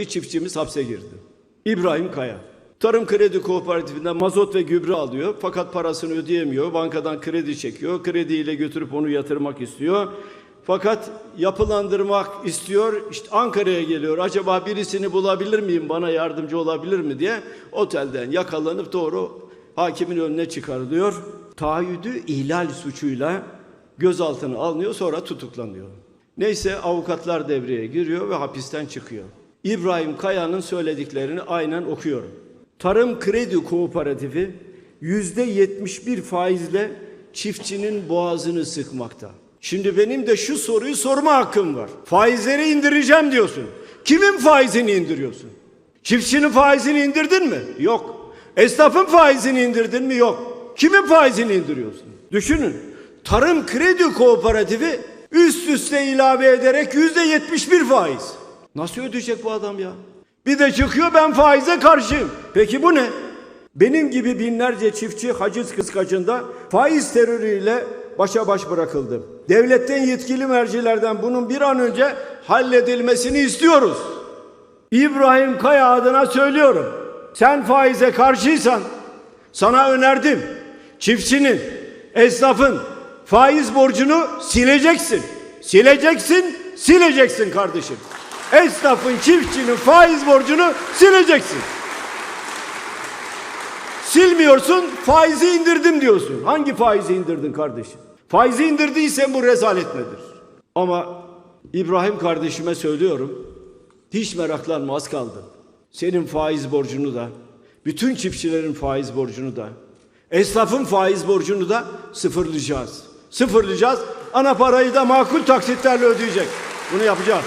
Bir çiftçimiz hapse girdi. İbrahim Kaya. Tarım Kredi Kooperatifinden mazot ve gübre alıyor fakat parasını ödeyemiyor. Bankadan kredi çekiyor. Krediyle götürüp onu yatırmak istiyor. Fakat yapılandırmak istiyor. İşte Ankara'ya geliyor. Acaba birisini bulabilir miyim? Bana yardımcı olabilir mi diye otelden yakalanıp doğru hakimin önüne çıkarılıyor. Taahhüdü ihlal suçuyla gözaltına alınıyor sonra tutuklanıyor. Neyse avukatlar devreye giriyor ve hapisten çıkıyor. İbrahim Kaya'nın söylediklerini aynen okuyorum. Tarım Kredi Kooperatifi yüzde 71 faizle çiftçinin boğazını sıkmakta. Şimdi benim de şu soruyu sorma hakkım var. Faizleri indireceğim diyorsun. Kimin faizini indiriyorsun? Çiftçinin faizini indirdin mi? Yok. Esnafın faizini indirdin mi? Yok. Kimin faizini indiriyorsun? Düşünün. Tarım Kredi Kooperatifi üst üste ilave ederek yüzde 71 faiz. Nasıl ödeyecek bu adam ya? Bir de çıkıyor ben faize karşıyım. Peki bu ne? Benim gibi binlerce çiftçi haciz kıskacında faiz terörüyle başa baş bırakıldı. Devletten yetkili mercilerden bunun bir an önce halledilmesini istiyoruz. İbrahim Kaya adına söylüyorum. Sen faize karşıysan sana önerdim. Çiftçinin, esnafın faiz borcunu sileceksin. Sileceksin, sileceksin kardeşim. Esnafın, çiftçinin faiz borcunu sileceksin. Silmiyorsun, faizi indirdim diyorsun. Hangi faizi indirdin kardeşim? Faizi indirdiysen bu rezalet nedir? Ama İbrahim kardeşime söylüyorum. Hiç meraklanma az kaldı. Senin faiz borcunu da, bütün çiftçilerin faiz borcunu da, esnafın faiz borcunu da sıfırlayacağız. Sıfırlayacağız. Ana parayı da makul taksitlerle ödeyecek. Bunu yapacağız.